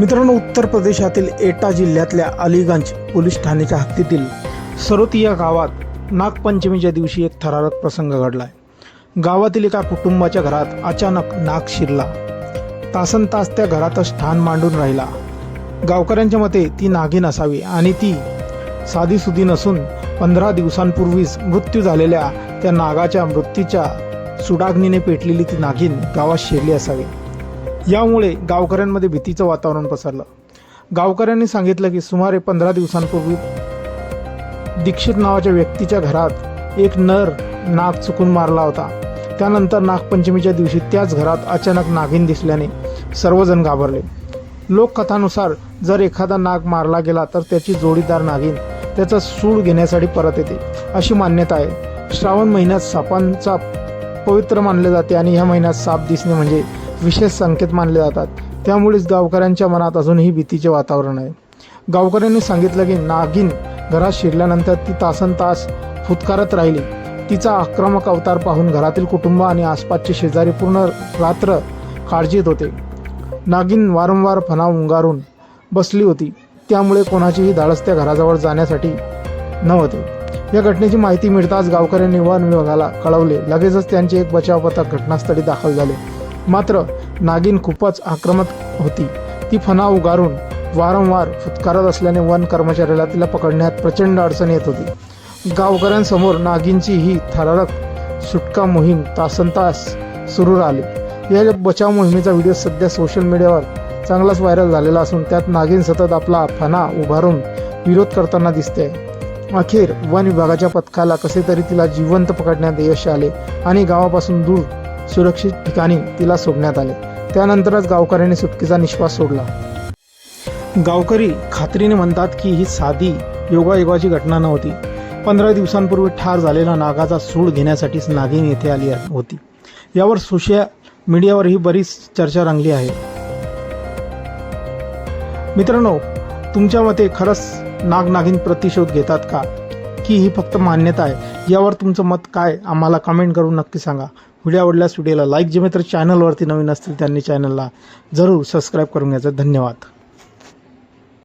मित्रांनो उत्तर प्रदेशातील एटा जिल्ह्यातल्या अलीगंज पोलीस ठाण्याच्या हद्दीतील सरोती या गावात नागपंचमीच्या दिवशी एक थरारक प्रसंग घडलाय. गावातील एका कुटुंबाच्या घरात अचानक नाग शिरला. तासन तास त्या घरातच ठाण मांडून राहिला. गावकऱ्यांच्या मते ती नागिन असावी आणि ती साधीसुधी नसून पंधरा दिवसांपूर्वीच मृत्यू झालेल्या त्या नागाच्या मृत्यूच्या सुडाग्नीने पेटलेली ती नागिन गावात शिरली असावी. यामुळे गावकऱ्यांमध्ये भीतीचं वातावरण पसरलं. गावकऱ्यांनी सांगितलं की सुमारे पंधरा दिवसांपूर्वी दीक्षित नावाच्या व्यक्तीच्या घरात एक नर नाग चुकून मारला होता. त्यानंतर नागपंचमीच्या दिवशी त्याच घरात अचानक नागिन दिसल्याने सर्वजण घाबरले. लोककथानुसार जर एखादा नाग मारला गेला तर त्याची जोडीदार नागिन त्याचा सूड घेण्यासाठी परत येते अशी मान्यता आहे. श्रावण महिन्यात सापांचा पवित्र मानले जाते आणि ह्या महिन्यात साप दिसणे म्हणजे विशेष संकेत मानले जातात. त्यामुळेच गावकऱ्यांच्या मनात अजूनही भीतीचे वातावरण आहे. गावकऱ्यांनी सांगितलं की नागिन घरात शिरल्यानंतर ती तासन तास फुतकारत राहिली. तिचा आक्रमक अवतार पाहून घरातील कुटुंब आणि आसपासचे शेजारी पूर्ण रात्र काळजीत होते. नागिन वारंवार फणा उंगारून बसली होती. त्यामुळे कोणाचीही धाडस त्या घराजवळ जाण्यासाठी नव्हते. या घटनेची माहिती मिळताच गावकऱ्यांनी वन विभागाला कळवले. लगेचच त्यांचे एक बचाव पथक घटनास्थळी दाखल झाले. मात्र नागिन खूपच आक्रमक होती. ती फणा उगारून वारंवार फुतकारत असल्याने वन कर्मचाऱ्याला तिला पकडण्यात प्रचंड अडचण येत होती. गावकऱ्यांसमोर नागिनची ही थरारक सुटका मोहीम तासनतास सुरू राहिली. या बचाव मोहिमेचा व्हिडिओ सध्या सोशल मीडियावर चांगलाच व्हायरल झालेला असून त्यात नागिन सतत आपला फणा उभारून विरोध करताना दिसते. अखेर वन विभागाच्या पथकाला कसे तरी तिला जिवंत पकडण्यात यश आले आणि गावापासून दूर सुरक्षित ठिकाणी तिला सोडण्यात आले. त्यानंतरच गावकऱ्यांनी सुटकेचा निश्वास सोडला. गावकरी खात्रीने म्हणतात की ही साधी योगायोगाची घटना नव्हती. पंधरा दिवसांपूर्वी ठार झालेला नागाचा सूड घेण्यासाठीच नागिन येथे आली होती. यावर सोशल मीडियावर ही बरीच चर्चा रंगली आहे. मित्रांनो तुमच्या मते खरंच नाग नागिन प्रतिशोध घेतात का? की ही फक्त मान्यता आहे? यावर तुमचं मत काय? आम्हाला कमेंट करून नक्की सांगा. व्हिडिओ आवडल्यास व्हिडिओला लाईक जिमे तर चॅनलवरती नवीन असतील त्यांनी चॅनलला जरूर सबस्क्राईब करून घ्यायचं. धन्यवाद.